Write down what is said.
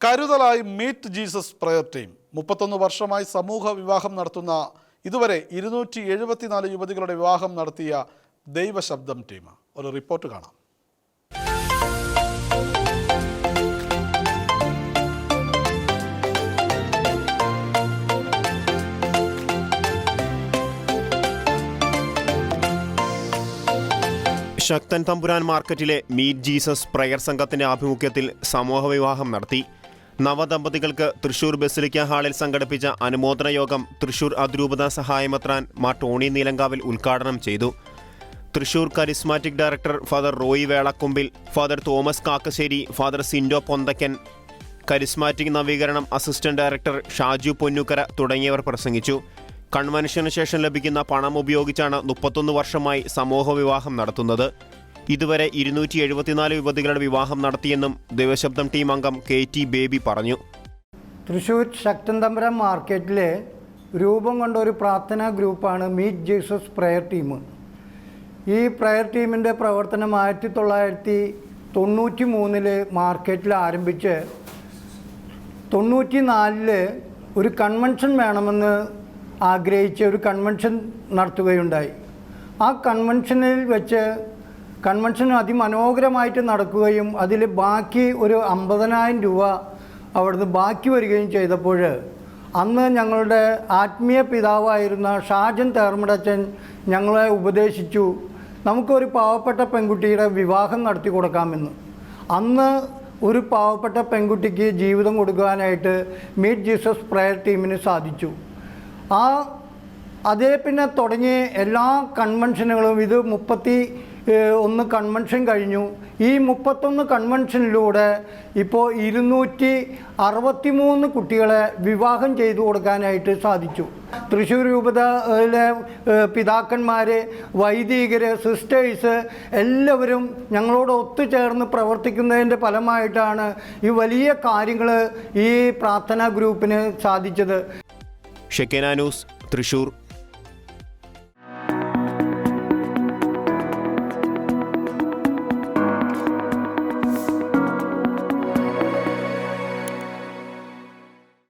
കരുതലായി meet Jesus prayer team മുപ്പത്തൊന്ന് വർഷമായി സമൂഹ വിവാഹം നടത്തുന്ന ഇതുവരെ ഇരുന്നൂറ്റി എഴുപത്തിനാല് യുവതികളുടെ വിവാഹം നടത്തിയ ദൈവശബ്ദം ടീം ഒരു റിപ്പോർട്ട് കാണാം. ശക്തൻ തമ്പുരാൻ മാർക്കറ്റിലെ മീറ്റ് ജീസസ് പ്രയർ സംഘത്തിന്റെ ആഭിമുഖ്യത്തിൽ സമൂഹ വിവാഹം നടത്തി. നവദമ്പതികൾക്ക് തൃശൂർ ബസിലിക്ക ഹാളിൽ സംഘടിപ്പിച്ച അനുമോദന യോഗം തൃശൂർ അതിരൂപത സഹായമത്രാൻ മാ ടോണി നീലങ്കാവിൽ ഉദ്ഘാടനം ചെയ്തു. Thrissur charismatic director father Roy Velakkumbil father Thomas Kakkassery father Sindo Ponthakkan charismatic നവീകരണം അസിസ്റ്റന്റ് ഡയറക്ടർ ഷാജു പൊന്നുക്കര തുടങ്ങിയവർ പ്രസംഗിച്ചു. കൺവെൻഷന് ശേഷം ലഭിക്കുന്ന പണം ഉപയോഗിച്ചാണ് മുപ്പത്തൊന്ന് വർഷമായി സമൂഹ വിവാഹം നടത്തുന്നത്. ഇതുവരെ ഇരുന്നൂറ്റി എഴുപത്തിനാല് യുവതികളുടെ വിവാഹം നടത്തിയെന്നും ദേവശബ്ദം ടീം അംഗം കെ ടി ബേബി പറഞ്ഞു. തൃശൂർ ശക്തൻ തമ്പുരാൻ മാർക്കറ്റിലെ രൂപം കൊണ്ട ഒരു പ്രാർത്ഥനാ ഗ്രൂപ്പാണ് മീറ്റ് ജീസസ് പ്രയർ ടീം. ഈ പ്രയർ ടീമിന്റെ പ്രവർത്തനം ആയിരത്തി തൊള്ളായിരത്തി തൊണ്ണൂറ്റി മൂന്നിൽ മാർക്കറ്റിൽ ആരംഭിച്ച് തൊണ്ണൂറ്റി നാലിൽ ഒരു കൺവെൻഷൻ വേണമെന്ന് ആഗ്രഹിച്ച് ഒരു കൺവെൻഷൻ നടത്തുകയുണ്ടായി. ആ കൺവെൻഷനിൽ വെച്ച് കൺവെൻഷൻ അതിമനോഹരമായിട്ട് നടക്കുകയും അതിൽ ബാക്കി ഒരു അമ്പതിനായിരം രൂപ അവിടുന്ന് ബാക്കി വരികയും ചെയ്തപ്പോൾ അന്ന് ഞങ്ങളുടെ ആത്മീയ പിതാവായിരുന്ന ഷാജൻ തേർമടച്ചൻ ഞങ്ങളെ ഉപദേശിച്ചു നമുക്കൊരു പാവപ്പെട്ട പെൺകുട്ടിയുടെ വിവാഹം നടത്തി കൊടുക്കാമെന്ന്. അന്ന് ഒരു പാവപ്പെട്ട പെൺകുട്ടിക്ക് ജീവിതം കൊടുക്കുവാനായിട്ട് മീറ്റ് ജീസസ് പ്രയർ ടീമിന് സാധിച്ചു. ആ അതേ പിന്നെ തുടങ്ങിയ എല്ലാ കൺവെൻഷനുകളും ഇത് മുപ്പത്തി ഒന്ന് കൺവെൻഷൻ കഴിഞ്ഞു. ഈ മുപ്പത്തൊന്ന് കൺവെൻഷനിലൂടെ ഇപ്പോൾ ഇരുന്നൂറ്റി അറുപത്തി മൂന്ന് കുട്ടികളെ വിവാഹം ചെയ്തു കൊടുക്കാനായിട്ട് സാധിച്ചു. തൃശ്ശൂർ രൂപതയിലെ പിതാക്കന്മാർ വൈദികർ സിസ്റ്റേഴ്സ് എല്ലാവരും ഞങ്ങളോട് ഒത്തുചേർന്ന് പ്രവർത്തിക്കുന്നതിന്റെ ഫലമായിട്ടാണ് ഈ വലിയ കാര്യങ്ങൾ ഈ പ്രാർത്ഥനാ ഗ്രൂപ്പിന് സാധിച്ചത്. Shekinah news Thrissur.